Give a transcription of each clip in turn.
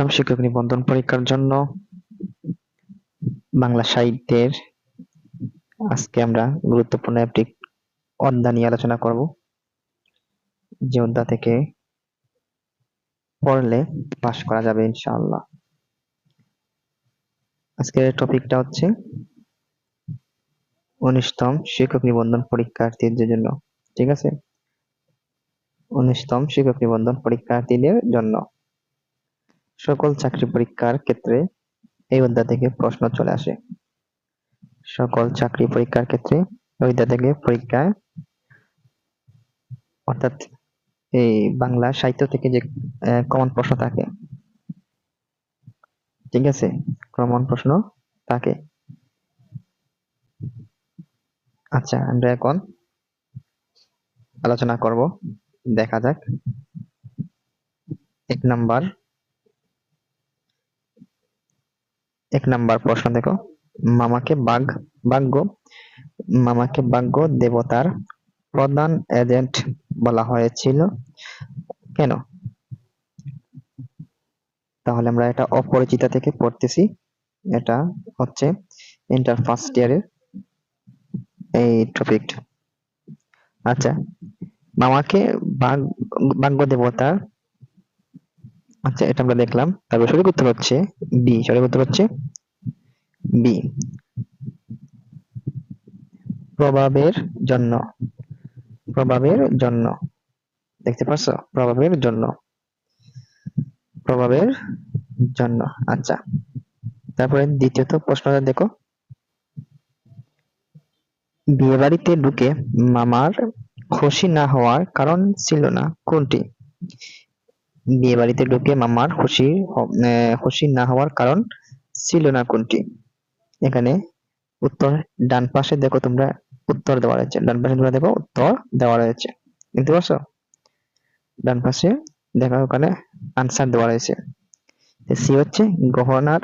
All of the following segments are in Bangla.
উনিশতম শিক্ষক নিবন্ধন পরীক্ষার জন্য বাংলা সাহিত্যের আজকে আমরা গুরুত্বপূর্ণ একটি অধ্যা নিয়ে আলোচনা করব, যে অধ্যা থেকে পড়লে পাশ করা যাবে ইনশাআল্লাহ। আজকের টপিকটা হচ্ছে উনিশতম শিক্ষক নিবন্ধন পরীক্ষার্থীদের জন্য, ঠিক আছে? উনিশতম শিক্ষক নিবন্ধন পরীক্ষার্থীদের জন্য। সকল চাকরি পরীক্ষার ক্ষেত্রে এই অধ্যায় থেকে প্রশ্ন চলে আসে। সকল চাকরি পরীক্ষার ক্ষেত্রে থেকে পরীক্ষায় অর্থাৎ এই বাংলা সাহিত্য থেকে যে কমন প্রশ্ন থাকে, ঠিক আছে? কমন প্রশ্ন থাকে। আচ্ছা আমরা এখন আলোচনা করব, দেখা যাক। এক নাম্বার এক নাম্বার প্রশ্ন দেখো। মামাকে বাঘ ভাগ্য মামাকে ভাগ্য দেবতার প্রধান এজেন্ট বলা হয়েছিল। কেন? তাহলে আমরা এটা অপরিচিতা থেকে পড়তেছি। এটা হচ্ছে ইন্টার ফার্স্ট ইয়ারের এই টপিক আচ্ছা মামাকে ভাগ্য দেবতার আচ্ছা এটা আমরা দেখলাম। তারপর সঠিক উত্তর হচ্ছে বি সঠিক উত্তর হচ্ছে বি প্রভাবের জন্য। প্রভাবের জন্য। দেখতে পাচ্ছ? প্রভাবের জন্য। প্রভাবের জন্য। আচ্ছা। তারপরে দ্বিতীয়ত প্রশ্নটা দেখো। বিয়ে বাড়িতে ঢুকে মামার খুশি না হওয়ার কারণ ছিল না। কোনটি? বিয়ে বাড়িতে ঢুকে মামার খুশি খুশি না হওয়ার কারণ ছিল না কোনটি? এখানে উত্তর ডান পাশে দেখো তোমরা, উত্তর দেওয়া রয়েছে। ডান পাশে তোমরা দেখো, উত্তর দেওয়া রয়েছে। দেখতে পাচ্ছ ডান পাশে দেখো ওখানে আনসার দেওয়া রয়েছে। সি হচ্ছে গহনার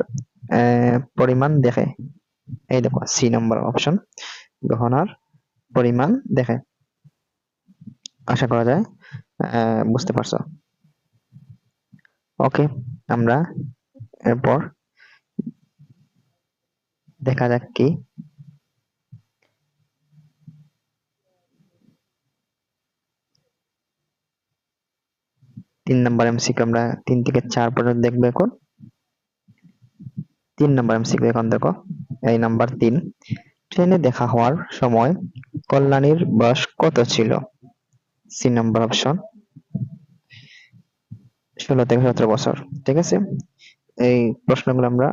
পরিমাণ দেখে। এই দেখো, সি নম্বর অপশন গহনার পরিমাণ দেখে। আশা করা যায় বুঝতে পারছ? ওকে আমরা এরপর দেখা যাক কি। তিন নম্বর এমসিকিউ আমরা তিন থেকে চার পর্যন্ত দেখব এখন। তিন নম্বর এমসিকিউ এখন দেখো, এই নাম্বার তিন। ট্রেনে দেখা হওয়ার সময় কল্যাণীর বয়স কত ছিল? সি নাম্বার অপশন ষোলো থেকে সতেরো বছর, ঠিক আছে? এই প্রশ্নগুলো আমরা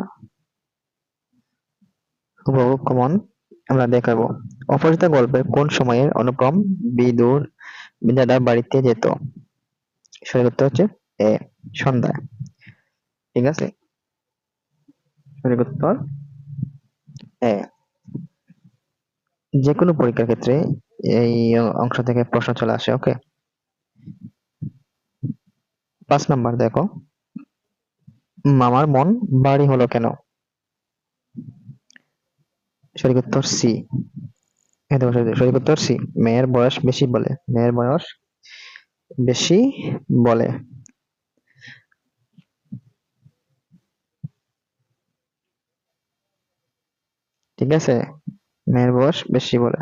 হুবহু কমন আমরা দেখাবো। অপরিচিত গল্পে কোন সময়ের অনুক্রম বিদুর বিদ্যাদার বাড়িতে যেত? সঠিক উত্তর হচ্ছে এ, সন্ধ্যায়। ঠিক আছে? সঠিক উত্তর এ। যে কোনো পরীক্ষার ক্ষেত্রে এই অংশ থেকে প্রশ্ন চলে আসে, ওকে? পাঁচ নাম্বার, দেখো। মামার মন বাড়ি হলো কেন? সঠিক উত্তর সি। সঠিক উত্তর সি। মেয়ের বয়স বেশি বলে। মেয়ের বয়স বেশি বলে। ঠিক আছে? মেয়ের বয়স বেশি বলে।